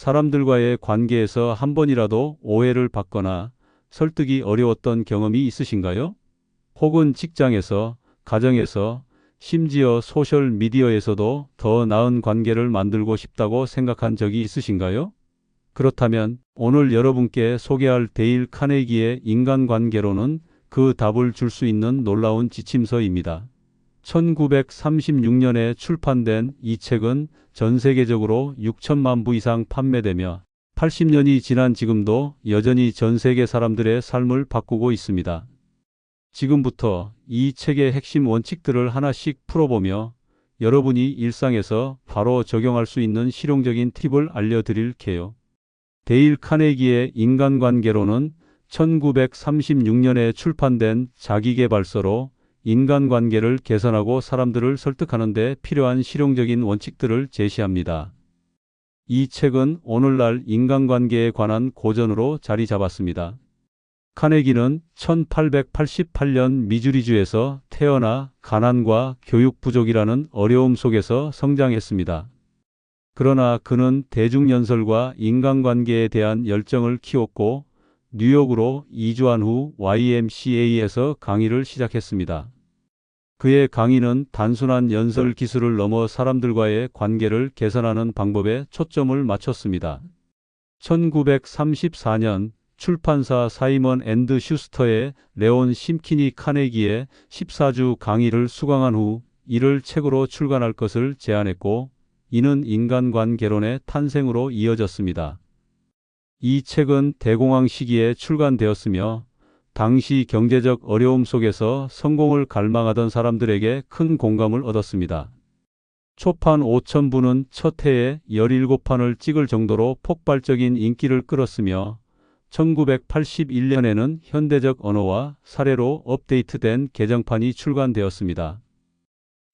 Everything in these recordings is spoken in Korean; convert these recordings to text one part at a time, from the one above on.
사람들과의 관계에서 한 번이라도 오해를 받거나 설득이 어려웠던 경험이 있으신가요? 혹은 직장에서, 가정에서, 심지어 소셜 미디어에서도 더 나은 관계를 만들고 싶다고 생각한 적이 있으신가요? 그렇다면 오늘 여러분께 소개할 데일 카네기의 인간관계로는 그 답을 줄 수 있는 놀라운 지침서입니다. 1936년에 출판된 이 책은 전 세계적으로 6천만 부 이상 판매되며 80년이 지난 지금도 여전히 전 세계 사람들의 삶을 바꾸고 있습니다. 지금부터 이 책의 핵심 원칙들을 하나씩 풀어보며 여러분이 일상에서 바로 적용할 수 있는 실용적인 팁을 알려드릴게요. 데일 카네기의 인간관계로는 1936년에 출판된 자기계발서로 인간관계를 개선하고 사람들을 설득하는 데 필요한 실용적인 원칙들을 제시합니다. 이 책은 오늘날 인간관계에 관한 고전으로 자리 잡았습니다. 카네기는 1888년 미주리주에서 태어나 가난과 교육 부족이라는 어려움 속에서 성장했습니다. 그러나 그는 대중연설과 인간관계에 대한 열정을 키웠고 뉴욕으로 이주한 후 YMCA에서 강의를 시작했습니다. 그의 강의는 단순한 연설 기술을 넘어 사람들과의 관계를 개선하는 방법에 초점을 맞췄습니다. 1934년 출판사 사이먼 앤드 슈스터의 레온 심키니 카네기의 14주 강의를 수강한 후 이를 책으로 출간할 것을 제안했고 이는 인간관계론의 탄생으로 이어졌습니다. 이 책은 대공황 시기에 출간되었으며 당시 경제적 어려움 속에서 성공을 갈망하던 사람들에게 큰 공감을 얻었습니다. 초판 5천부는 첫 해에 17판을 찍을 정도로 폭발적인 인기를 끌었으며 1981년에는 현대적 언어와 사례로 업데이트된 개정판이 출간되었습니다.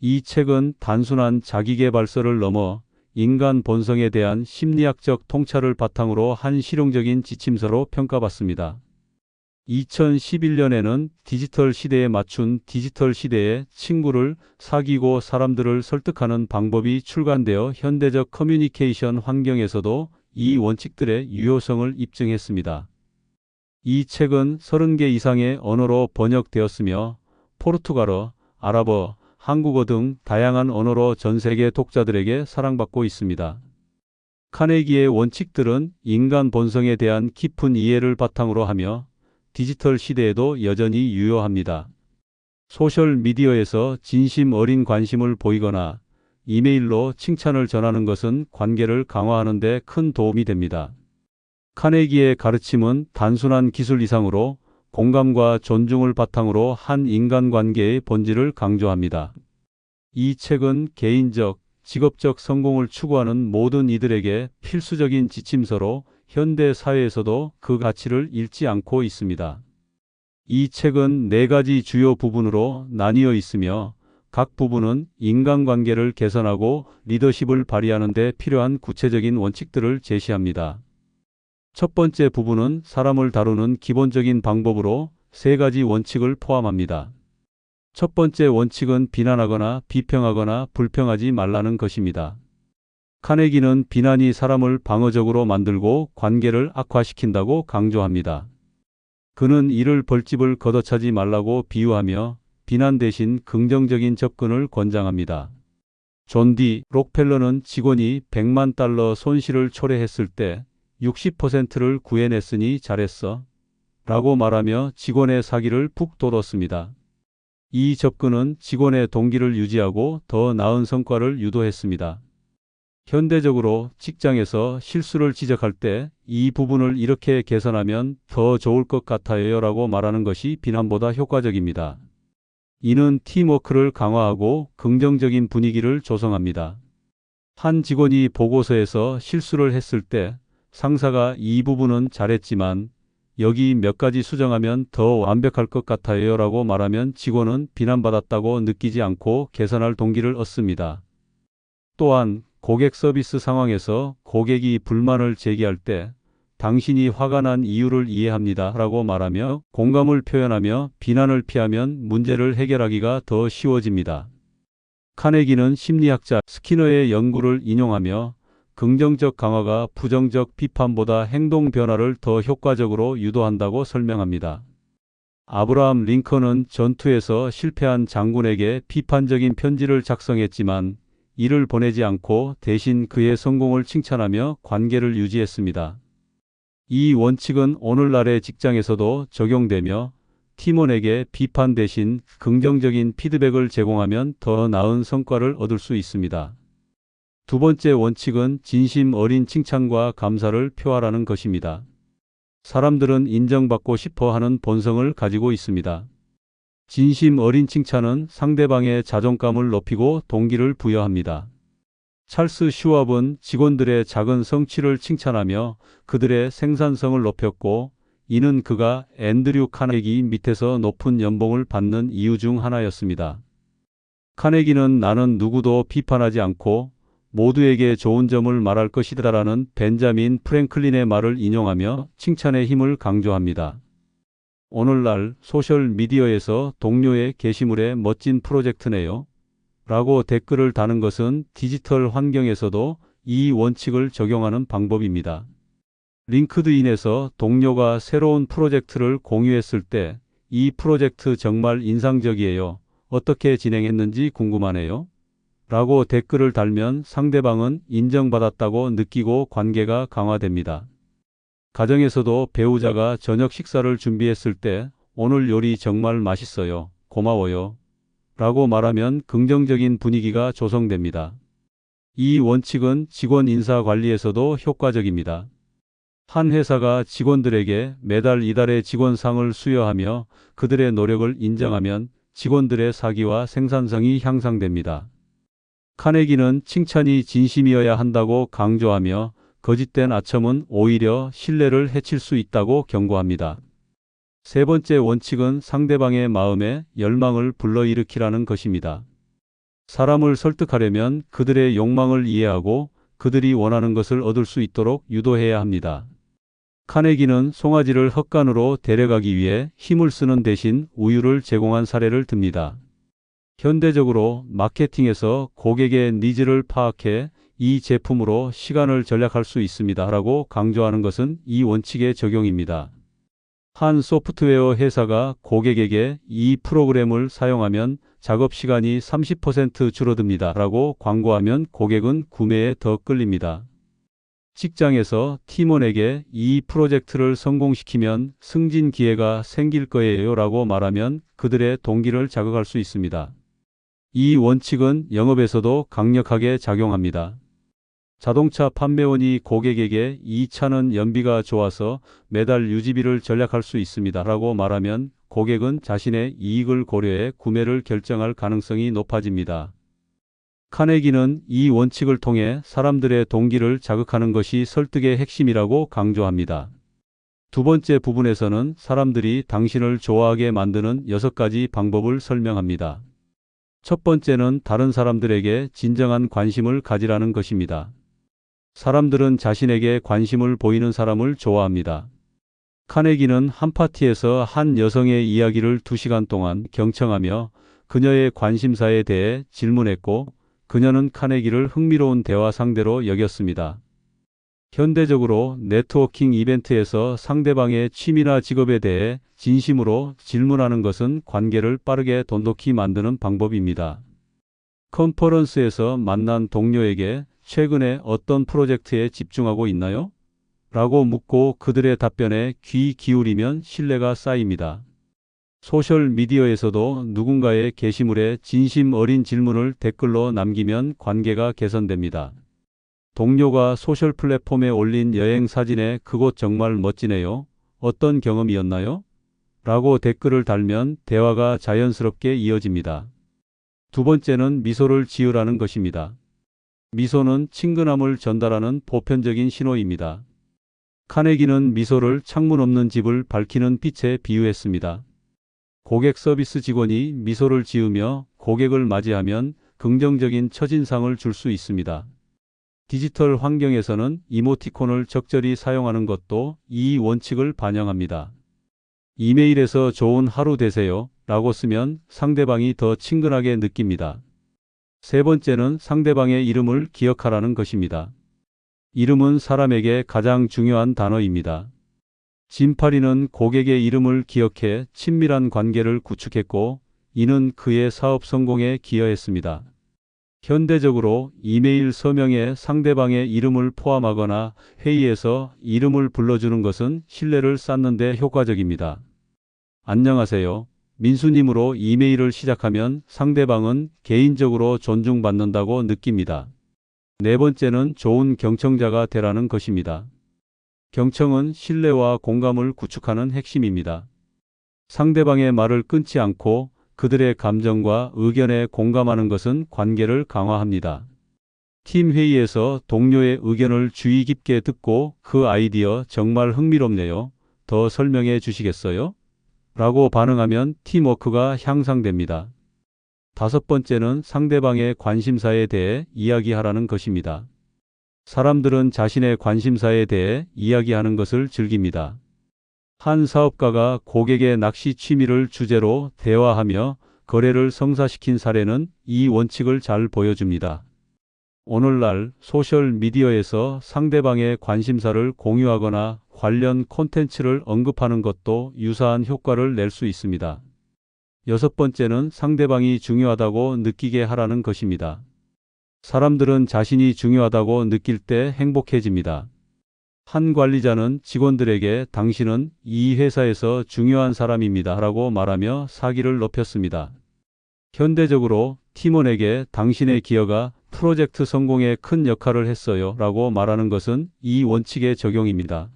이 책은 단순한 자기계발서를 넘어 인간 본성에 대한 심리학적 통찰을 바탕으로 한 실용적인 지침서로 평가받습니다. 2011년에는 디지털 시대에 맞춘 디지털 시대의 친구를 사귀고 사람들을 설득하는 방법이 출간되어 현대적 커뮤니케이션 환경에서도 이 원칙들의 유효성을 입증했습니다. 이 책은 30개 이상의 언어로 번역되었으며 포르투갈어, 아랍어, 한국어 등 다양한 언어로 전 세계 독자들에게 사랑받고 있습니다. 카네기의 원칙들은 인간 본성에 대한 깊은 이해를 바탕으로 하며 디지털 시대에도 여전히 유효합니다. 소셜 미디어에서 진심 어린 관심을 보이거나 이메일로 칭찬을 전하는 것은 관계를 강화하는 데 큰 도움이 됩니다. 카네기의 가르침은 단순한 기술 이상으로 공감과 존중을 바탕으로 한 인간관계의 본질을 강조합니다. 이 책은 개인적, 직업적 성공을 추구하는 모든 이들에게 필수적인 지침서로 현대 사회에서도 그 가치를 잃지 않고 있습니다. 이 책은 네 가지 주요 부분으로 나뉘어 있으며 각 부분은 인간관계를 개선하고 리더십을 발휘하는 데 필요한 구체적인 원칙들을 제시합니다. 첫 번째 부분은 사람을 다루는 기본적인 방법으로 세 가지 원칙을 포함합니다. 첫 번째 원칙은 비난하거나 비평하거나 불평하지 말라는 것입니다. 카네기는 비난이 사람을 방어적으로 만들고 관계를 악화시킨다고 강조합니다. 그는 이를 벌집을 걷어차지 말라고 비유하며 비난 대신 긍정적인 접근을 권장합니다. 존디 록펠러는 직원이 100만 달러 손실을 초래했을 때 60%를 구해냈으니 잘했어. 라고 말하며 직원의 사기를 푹 돋웠습니다. 이 접근은 직원의 동기를 유지하고 더 나은 성과를 유도했습니다. 현대적으로 직장에서 실수를 지적할 때 이 부분을 이렇게 개선하면 더 좋을 것 같아요 라고 말하는 것이 비난보다 효과적입니다. 이는 팀워크를 강화하고 긍정적인 분위기를 조성합니다. 한 직원이 보고서에서 실수를 했을 때 상사가 이 부분은 잘했지만 여기 몇 가지 수정하면 더 완벽할 것 같아요 라고 말하면 직원은 비난받았다고 느끼지 않고 개선할 동기를 얻습니다. 또한 고객 서비스 상황에서 고객이 불만을 제기할 때 당신이 화가 난 이유를 이해합니다. 라고 말하며 공감을 표현하며 비난을 피하면 문제를 해결하기가 더 쉬워집니다. 카네기는 심리학자 스키너의 연구를 인용하며 긍정적 강화가 부정적 비판보다 행동 변화를 더 효과적으로 유도한다고 설명합니다. 아브라함 링컨은 전투에서 실패한 장군에게 비판적인 편지를 작성했지만 이를 보내지 않고 대신 그의 성공을 칭찬하며 관계를 유지했습니다. 이 원칙은 오늘날의 직장에서도 적용되며 팀원에게 비판 대신 긍정적인 피드백을 제공하면 더 나은 성과를 얻을 수 있습니다. 두 번째 원칙은 진심 어린 칭찬과 감사를 표하라는 것입니다. 사람들은 인정받고 싶어 하는 본성을 가지고 있습니다. 진심 어린 칭찬은 상대방의 자존감을 높이고 동기를 부여합니다. 찰스 슈왑은 직원들의 작은 성취를 칭찬하며 그들의 생산성을 높였고 이는 그가 앤드류 카네기 밑에서 높은 연봉을 받는 이유 중 하나였습니다. 카네기는 나는 누구도 비판하지 않고 모두에게 좋은 점을 말할 것이다라는 벤자민 프랭클린의 말을 인용하며 칭찬의 힘을 강조합니다. 오늘날 소셜 미디어에서 동료의 게시물에 멋진 프로젝트네요. 라고 댓글을 다는 것은 디지털 환경에서도 이 원칙을 적용하는 방법입니다. 링크드인에서 동료가 새로운 프로젝트를 공유했을 때 이 프로젝트 정말 인상적이에요. 어떻게 진행했는지 궁금하네요. 라고 댓글을 달면 상대방은 인정받았다고 느끼고 관계가 강화됩니다. 가정에서도 배우자가 저녁 식사를 준비했을 때 오늘 요리 정말 맛있어요. 고마워요. 라고 말하면 긍정적인 분위기가 조성됩니다. 이 원칙은 직원 인사 관리에서도 효과적입니다. 한 회사가 직원들에게 매달 이달의 직원상을 수여하며 그들의 노력을 인정하면 직원들의 사기와 생산성이 향상됩니다. 카네기는 칭찬이 진심이어야 한다고 강조하며 거짓된 아첨은 오히려 신뢰를 해칠 수 있다고 경고합니다. 세 번째 원칙은 상대방의 마음에 열망을 불러일으키라는 것입니다. 사람을 설득하려면 그들의 욕망을 이해하고 그들이 원하는 것을 얻을 수 있도록 유도해야 합니다. 카네기는 송아지를 헛간으로 데려가기 위해 힘을 쓰는 대신 우유를 제공한 사례를 듭니다. 현대적으로 마케팅에서 고객의 니즈를 파악해 이 제품으로 시간을 절약할 수 있습니다. 라고 강조하는 것은 이 원칙의 적용입니다. 한 소프트웨어 회사가 고객에게 이 프로그램을 사용하면 작업 시간이 30% 줄어듭니다. 라고 광고하면 고객은 구매에 더 끌립니다. 직장에서 팀원에게 이 프로젝트를 성공시키면 승진 기회가 생길 거예요 라고 말하면 그들의 동기를 자극할 수 있습니다. 이 원칙은 영업에서도 강력하게 작용합니다. 자동차 판매원이 고객에게 이 차는 연비가 좋아서 매달 유지비를 절약할 수 있습니다. 라고 말하면 고객은 자신의 이익을 고려해 구매를 결정할 가능성이 높아집니다. 카네기는 이 원칙을 통해 사람들의 동기를 자극하는 것이 설득의 핵심이라고 강조합니다. 두 번째 부분에서는 사람들이 당신을 좋아하게 만드는 여섯 가지 방법을 설명합니다. 첫 번째는 다른 사람들에게 진정한 관심을 가지라는 것입니다. 사람들은 자신에게 관심을 보이는 사람을 좋아합니다. 카네기는 한 파티에서 한 여성의 이야기를 두 시간 동안 경청하며 그녀의 관심사에 대해 질문했고 그녀는 카네기를 흥미로운 대화 상대로 여겼습니다. 현대적으로 네트워킹 이벤트에서 상대방의 취미나 직업에 대해 진심으로 질문하는 것은 관계를 빠르게 돈독히 만드는 방법입니다. 컨퍼런스에서 만난 동료에게 최근에 어떤 프로젝트에 집중하고 있나요? 라고 묻고 그들의 답변에 귀 기울이면 신뢰가 쌓입니다. 소셜 미디어에서도 누군가의 게시물에 진심 어린 질문을 댓글로 남기면 관계가 개선됩니다. 동료가 소셜 플랫폼에 올린 여행 사진에 그곳 정말 멋지네요. 어떤 경험이었나요? 라고 댓글을 달면 대화가 자연스럽게 이어집니다. 두 번째는 미소를 지으라는 것입니다. 미소는 친근함을 전달하는 보편적인 신호입니다. 카네기는 미소를 창문 없는 집을 밝히는 빛에 비유했습니다. 고객 서비스 직원이 미소를 지으며 고객을 맞이하면 긍정적인 첫인상을 줄 수 있습니다. 디지털 환경에서는 이모티콘을 적절히 사용하는 것도 이 원칙을 반영합니다. 이메일에서 좋은 하루 되세요 라고 쓰면 상대방이 더 친근하게 느낍니다. 세 번째는 상대방의 이름을 기억하라는 것입니다. 이름은 사람에게 가장 중요한 단어입니다. 짐파리는 고객의 이름을 기억해 친밀한 관계를 구축했고 이는 그의 사업 성공에 기여했습니다. 현대적으로 이메일 서명에 상대방의 이름을 포함하거나 회의에서 이름을 불러주는 것은 신뢰를 쌓는 데 효과적입니다. 안녕하세요. 민수님으로 이메일을 시작하면 상대방은 개인적으로 존중받는다고 느낍니다. 네 번째는 좋은 경청자가 되라는 것입니다. 경청은 신뢰와 공감을 구축하는 핵심입니다. 상대방의 말을 끊지 않고 그들의 감정과 의견에 공감하는 것은 관계를 강화합니다. 팀 회의에서 동료의 의견을 주의 깊게 듣고 그 아이디어 정말 흥미롭네요. 더 설명해 주시겠어요? 라고 반응하면 팀워크가 향상됩니다. 다섯 번째는 상대방의 관심사에 대해 이야기하라는 것입니다. 사람들은 자신의 관심사에 대해 이야기하는 것을 즐깁니다. 한 사업가가 고객의 낚시 취미를 주제로 대화하며 거래를 성사시킨 사례는 이 원칙을 잘 보여줍니다. 오늘날 소셜 미디어에서 상대방의 관심사를 공유하거나 관련 콘텐츠를 언급하는 것도 유사한 효과를 낼 수 있습니다. 여섯 번째는 상대방이 중요하다고 느끼게 하라는 것입니다. 사람들은 자신이 중요하다고 느낄 때 행복해집니다. 한 관리자는 직원들에게 당신은 이 회사에서 중요한 사람입니다. 라고 말하며 사기를 높였습니다. 현대적으로 팀원에게 당신의 기여가 프로젝트 성공에 큰 역할을 했어요. 라고 말하는 것은 이 원칙의 적용입니다.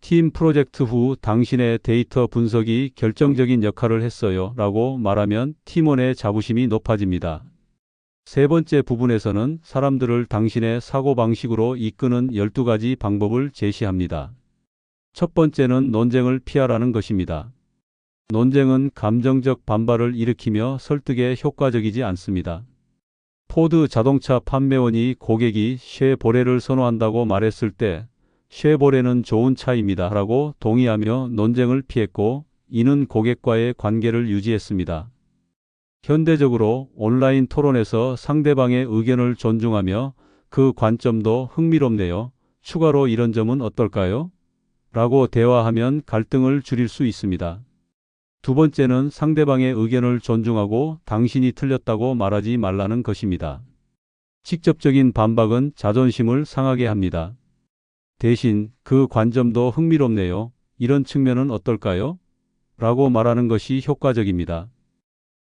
팀 프로젝트 후 당신의 데이터 분석이 결정적인 역할을 했어요. 라고 말하면 팀원의 자부심이 높아집니다. 세 번째 부분에서는 사람들을 당신의 사고방식으로 이끄는 12가지 방법을 제시합니다. 첫 번째는 논쟁을 피하라는 것입니다. 논쟁은 감정적 반발을 일으키며 설득에 효과적이지 않습니다. 포드 자동차 판매원이 고객이 쉐보레를 선호한다고 말했을 때 쉐보레는 좋은 차입니다. 라고 동의하며 논쟁을 피했고 이는 고객과의 관계를 유지했습니다. 현대적으로 온라인 토론에서 상대방의 의견을 존중하며 그 관점도 흥미롭네요. 추가로 이런 점은 어떨까요? 라고 대화하면 갈등을 줄일 수 있습니다. 두 번째는 상대방의 의견을 존중하고 당신이 틀렸다고 말하지 말라는 것입니다. 직접적인 반박은 자존심을 상하게 합니다. 대신 그 관점도 흥미롭네요. 이런 측면은 어떨까요? 라고 말하는 것이 효과적입니다.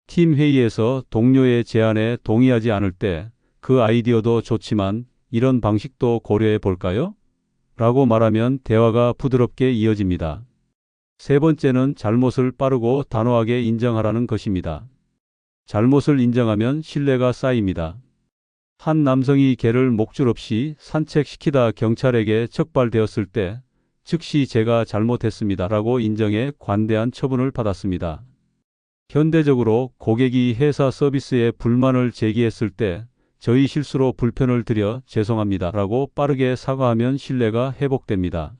팀 회의에서 동료의 제안에 동의하지 않을 때 그 아이디어도 좋지만 이런 방식도 고려해 볼까요? 라고 말하면 대화가 부드럽게 이어집니다. 세 번째는 잘못을 빠르고 단호하게 인정하라는 것입니다. 잘못을 인정하면 신뢰가 쌓입니다. 한 남성이 개를 목줄 없이 산책시키다 경찰에게 척발되었을 때 즉시 제가 잘못했습니다. 라고 인정해 관대한 처분을 받았습니다. 현대적으로 고객이 회사 서비스에 불만을 제기했을 때 저희 실수로 불편을 드려 죄송합니다. 라고 빠르게 사과하면 신뢰가 회복됩니다.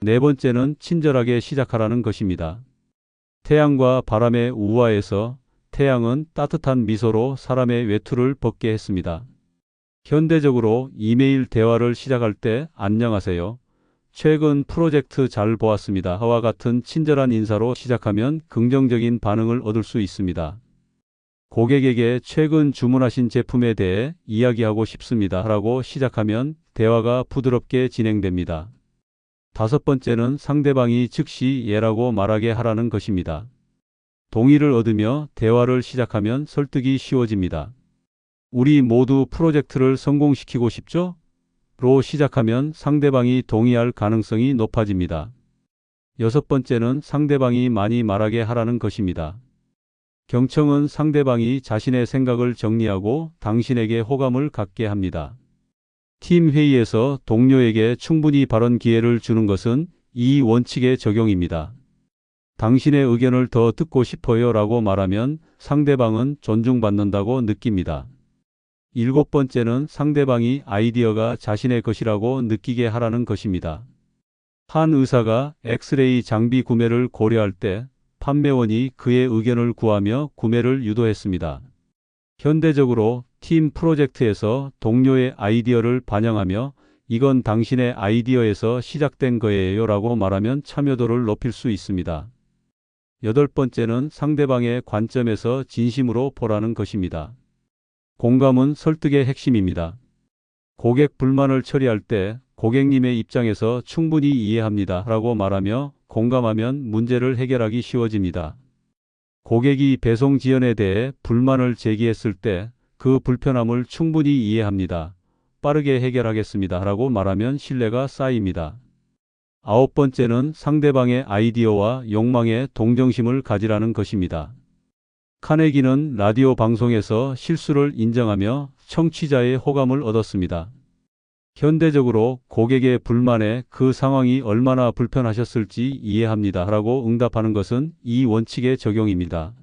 네 번째는 친절하게 시작하라는 것입니다. 태양과 바람의 우화에서 태양은 따뜻한 미소로 사람의 외투를 벗게 했습니다. 현대적으로 이메일 대화를 시작할 때 안녕하세요. 최근 프로젝트 잘 보았습니다. 와 같은 친절한 인사로 시작하면 긍정적인 반응을 얻을 수 있습니다. 고객에게 최근 주문하신 제품에 대해 이야기하고 싶습니다. 라고 시작하면 대화가 부드럽게 진행됩니다. 다섯 번째는 상대방이 즉시 예라고 말하게 하라는 것입니다. 동의를 얻으며 대화를 시작하면 설득이 쉬워집니다. 우리 모두 프로젝트를 성공시키고 싶죠? 로 시작하면 상대방이 동의할 가능성이 높아집니다. 여섯 번째는 상대방이 많이 말하게 하라는 것입니다. 경청은 상대방이 자신의 생각을 정리하고 당신에게 호감을 갖게 합니다. 팀 회의에서 동료에게 충분히 발언 기회를 주는 것은 이 원칙의 적용입니다. 당신의 의견을 더 듣고 싶어요 라고 말하면 상대방은 존중받는다고 느낍니다. 일곱 번째는 상대방이 아이디어가 자신의 것이라고 느끼게 하라는 것입니다. 한 의사가 엑스레이 장비 구매를 고려할 때 판매원이 그의 의견을 구하며 구매를 유도했습니다. 현대적으로 팀 프로젝트에서 동료의 아이디어를 반영하며 이건 당신의 아이디어에서 시작된 거예요 라고 말하면 참여도를 높일 수 있습니다. 여덟 번째는 상대방의 관점에서 진심으로 보라는 것입니다. 공감은 설득의 핵심입니다. 고객 불만을 처리할 때 고객님의 입장에서 충분히 이해합니다 라고 말하며 공감하면 문제를 해결하기 쉬워집니다. 고객이 배송 지연에 대해 불만을 제기했을 때 그 불편함을 충분히 이해합니다. 빠르게 해결하겠습니다 라고 말하면 신뢰가 쌓입니다. 아홉 번째는 상대방의 아이디어와 욕망에 동정심을 가지라는 것입니다. 카네기는 라디오 방송에서 실수를 인정하며 청취자의 호감을 얻었습니다. 현대적으로 고객의 불만에 그 상황이 얼마나 불편하셨을지 이해합니다. 라고 응답하는 것은 이 원칙의 적용입니다.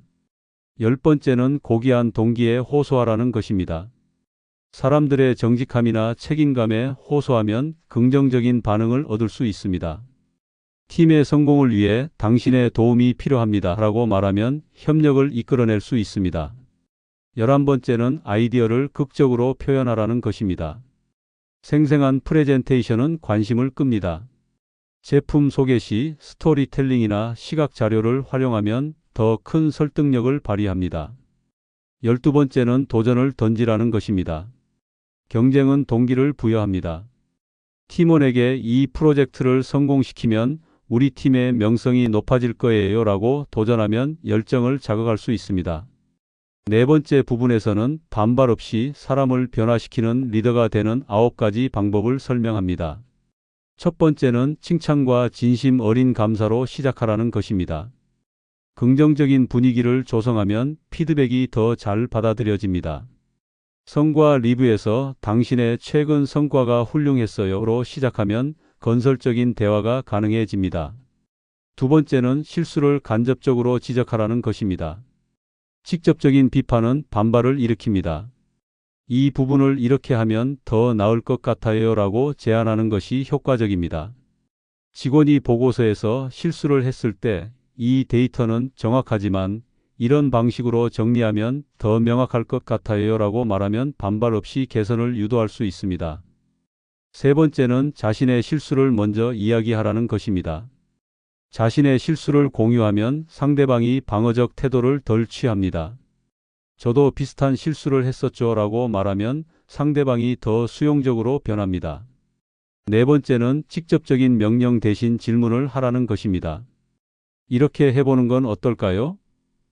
열 번째는 고귀한 동기에 호소하라는 것입니다. 사람들의 정직함이나 책임감에 호소하면 긍정적인 반응을 얻을 수 있습니다. 팀의 성공을 위해 당신의 도움이 필요합니다. 라고 말하면 협력을 이끌어낼 수 있습니다. 열한 번째는 아이디어를 극적으로 표현하라는 것입니다. 생생한 프레젠테이션은 관심을 끕니다. 제품 소개 시 스토리텔링이나 시각 자료를 활용하면 더 큰 설득력을 발휘합니다. 열두 번째는 도전을 던지라는 것입니다. 경쟁은 동기를 부여합니다. 팀원에게 이 프로젝트를 성공시키면 우리 팀의 명성이 높아질 거예요 라고 도전하면 열정을 자극할 수 있습니다. 네 번째 부분에서는 반발 없이 사람을 변화시키는 리더가 되는 아홉 가지 방법을 설명합니다. 첫 번째는 칭찬과 진심 어린 감사로 시작하라는 것입니다. 긍정적인 분위기를 조성하면 피드백이 더 잘 받아들여집니다. 성과 리뷰에서 당신의 최근 성과가 훌륭했어요로 시작하면 건설적인 대화가 가능해집니다. 두 번째는 실수를 간접적으로 지적하라는 것입니다. 직접적인 비판은 반발을 일으킵니다. 이 부분을 이렇게 하면 더 나을 것 같아요 라고 제안하는 것이 효과적입니다. 직원이 보고서에서 실수를 했을 때 이 데이터는 정확하지만 이런 방식으로 정리하면 더 명확할 것 같아요 라고 말하면 반발 없이 개선을 유도할 수 있습니다. 세 번째는 자신의 실수를 먼저 이야기하라는 것입니다. 자신의 실수를 공유하면 상대방이 방어적 태도를 덜 취합니다. 저도 비슷한 실수를 했었죠 라고 말하면 상대방이 더 수용적으로 변합니다. 네 번째는 직접적인 명령 대신 질문을 하라는 것입니다. 이렇게 해보는 건 어떨까요?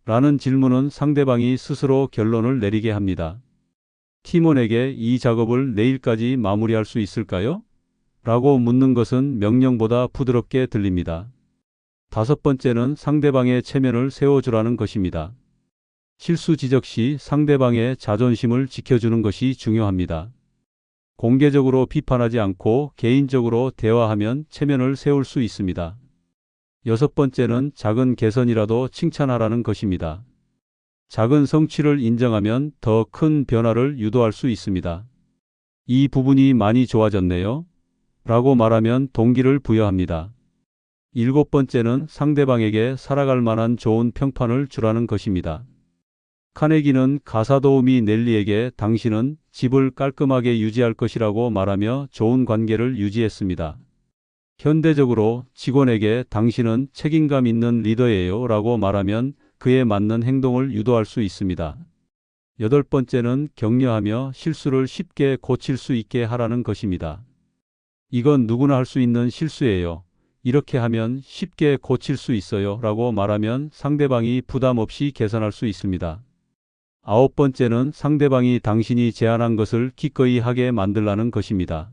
라는 질문은 상대방이 스스로 결론을 내리게 합니다. 팀원에게 이 작업을 내일까지 마무리할 수 있을까요? 라고 묻는 것은 명령보다 부드럽게 들립니다. 다섯 번째는 상대방의 체면을 세워주라는 것입니다. 실수 지적 시 상대방의 자존심을 지켜주는 것이 중요합니다. 공개적으로 비판하지 않고 개인적으로 대화하면 체면을 세울 수 있습니다. 여섯 번째는 작은 개선이라도 칭찬하라는 것입니다. 작은 성취를 인정하면 더 큰 변화를 유도할 수 있습니다. 이 부분이 많이 좋아졌네요. 라고 말하면 동기를 부여합니다. 일곱 번째는 상대방에게 살아갈 만한 좋은 평판을 주라는 것입니다. 카네기는 가사 도우미 넬리에게 당신은 집을 깔끔하게 유지할 것이라고 말하며 좋은 관계를 유지했습니다. 현대적으로 직원에게 당신은 책임감 있는 리더예요 라고 말하면 그에 맞는 행동을 유도할 수 있습니다. 여덟 번째는 격려하며 실수를 쉽게 고칠 수 있게 하라는 것입니다. 이건 누구나 할 수 있는 실수예요. 이렇게 하면 쉽게 고칠 수 있어요 라고 말하면 상대방이 부담 없이 개선할 수 있습니다. 아홉 번째는 상대방이 당신이 제안한 것을 기꺼이 하게 만들라는 것입니다.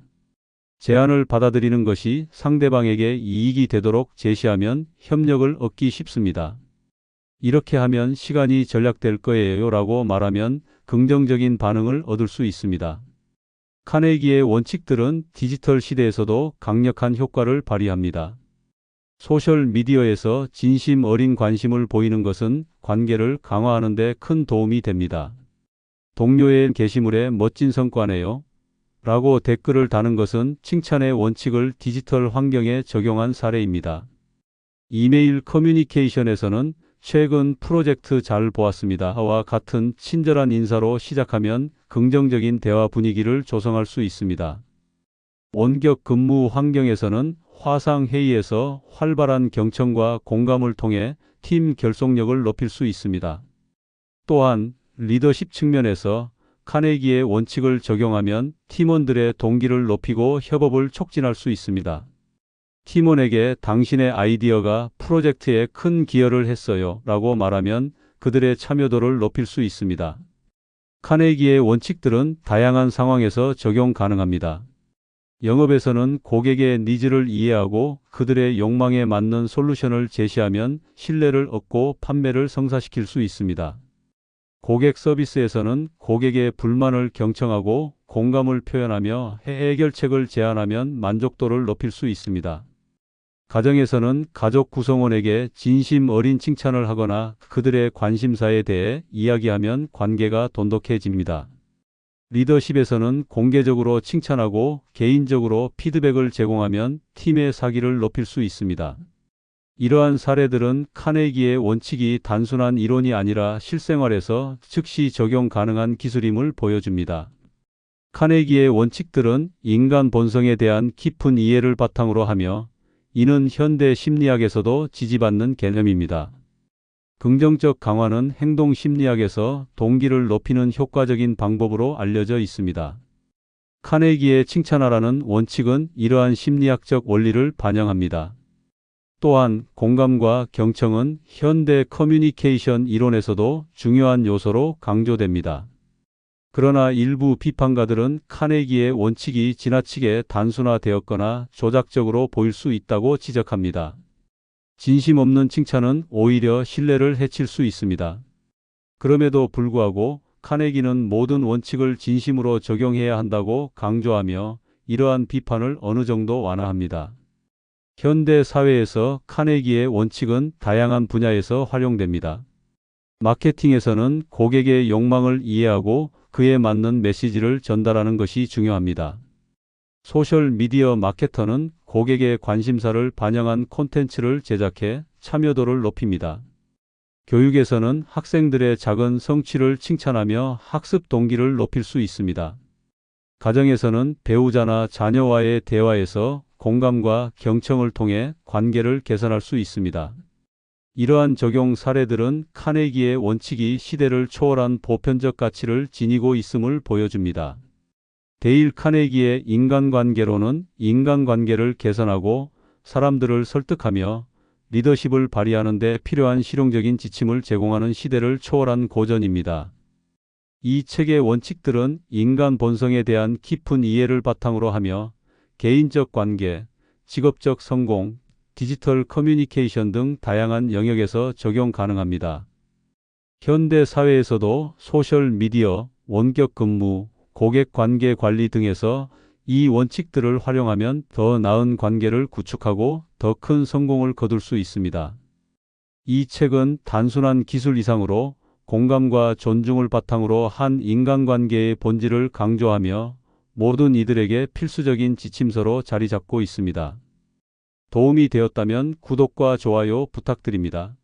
제안을 받아들이는 것이 상대방에게 이익이 되도록 제시하면 협력을 얻기 쉽습니다. 이렇게 하면 시간이 절약될 거예요 라고 말하면 긍정적인 반응을 얻을 수 있습니다. 카네기의 원칙들은 디지털 시대에서도 강력한 효과를 발휘합니다. 소셜 미디어에서 진심 어린 관심을 보이는 것은 관계를 강화하는 데 큰 도움이 됩니다. 동료의 게시물에 멋진 성과네요. 라고 댓글을 다는 것은 칭찬의 원칙을 디지털 환경에 적용한 사례입니다. 이메일 커뮤니케이션에서는 최근 프로젝트 잘 보았습니다와 같은 친절한 인사로 시작하면 긍정적인 대화 분위기를 조성할 수 있습니다. 원격 근무 환경에서는 화상 회의에서 활발한 경청과 공감을 통해 팀 결속력을 높일 수 있습니다. 또한 리더십 측면에서 카네기의 원칙을 적용하면 팀원들의 동기를 높이고 협업을 촉진할 수 있습니다. 팀원에게 당신의 아이디어가 프로젝트에 큰 기여를 했어요 라고 말하면 그들의 참여도를 높일 수 있습니다. 카네기의 원칙들은 다양한 상황에서 적용 가능합니다. 영업에서는 고객의 니즈를 이해하고 그들의 욕망에 맞는 솔루션을 제시하면 신뢰를 얻고 판매를 성사시킬 수 있습니다. 고객 서비스에서는 고객의 불만을 경청하고 공감을 표현하며 해결책을 제안하면 만족도를 높일 수 있습니다. 가정에서는 가족 구성원에게 진심 어린 칭찬을 하거나 그들의 관심사에 대해 이야기하면 관계가 돈독해집니다. 리더십에서는 공개적으로 칭찬하고 개인적으로 피드백을 제공하면 팀의 사기를 높일 수 있습니다. 이러한 사례들은 카네기의 원칙이 단순한 이론이 아니라 실생활에서 즉시 적용 가능한 기술임을 보여줍니다. 카네기의 원칙들은 인간 본성에 대한 깊은 이해를 바탕으로 하며 이는 현대 심리학에서도 지지받는 개념입니다. 긍정적 강화는 행동 심리학에서 동기를 높이는 효과적인 방법으로 알려져 있습니다. 카네기의 칭찬하라는 원칙은 이러한 심리학적 원리를 반영합니다. 또한 공감과 경청은 현대 커뮤니케이션 이론에서도 중요한 요소로 강조됩니다. 그러나 일부 비판가들은 카네기의 원칙이 지나치게 단순화되었거나 조작적으로 보일 수 있다고 지적합니다. 진심 없는 칭찬은 오히려 신뢰를 해칠 수 있습니다. 그럼에도 불구하고 카네기는 모든 원칙을 진심으로 적용해야 한다고 강조하며 이러한 비판을 어느 정도 완화합니다. 현대 사회에서 카네기의 원칙은 다양한 분야에서 활용됩니다. 마케팅에서는 고객의 욕망을 이해하고 그에 맞는 메시지를 전달하는 것이 중요합니다. 소셜 미디어 마케터는 고객의 관심사를 반영한 콘텐츠를 제작해 참여도를 높입니다. 교육에서는 학생들의 작은 성취를 칭찬하며 학습 동기를 높일 수 있습니다. 가정에서는 배우자나 자녀와의 대화에서 공감과 경청을 통해 관계를 개선할 수 있습니다. 이러한 적용 사례들은 카네기의 원칙이 시대를 초월한 보편적 가치를 지니고 있음을 보여줍니다. 데일 카네기의 인간관계로는 인간관계를 개선하고 사람들을 설득하며 리더십을 발휘하는 데 필요한 실용적인 지침을 제공하는 시대를 초월한 고전입니다. 이 책의 원칙들은 인간 본성에 대한 깊은 이해를 바탕으로 하며 개인적 관계, 직업적 성공, 디지털 커뮤니케이션 등 다양한 영역에서 적용 가능합니다. 현대 사회에서도 소셜 미디어, 원격 근무, 고객 관계 관리 등에서 이 원칙들을 활용하면 더 나은 관계를 구축하고 더 큰 성공을 거둘 수 있습니다. 이 책은 단순한 기술 이상으로 공감과 존중을 바탕으로 한 인간관계의 본질을 강조하며 모든 이들에게 필수적인 지침서로 자리 잡고 있습니다. 도움이 되었다면 구독과 좋아요 부탁드립니다.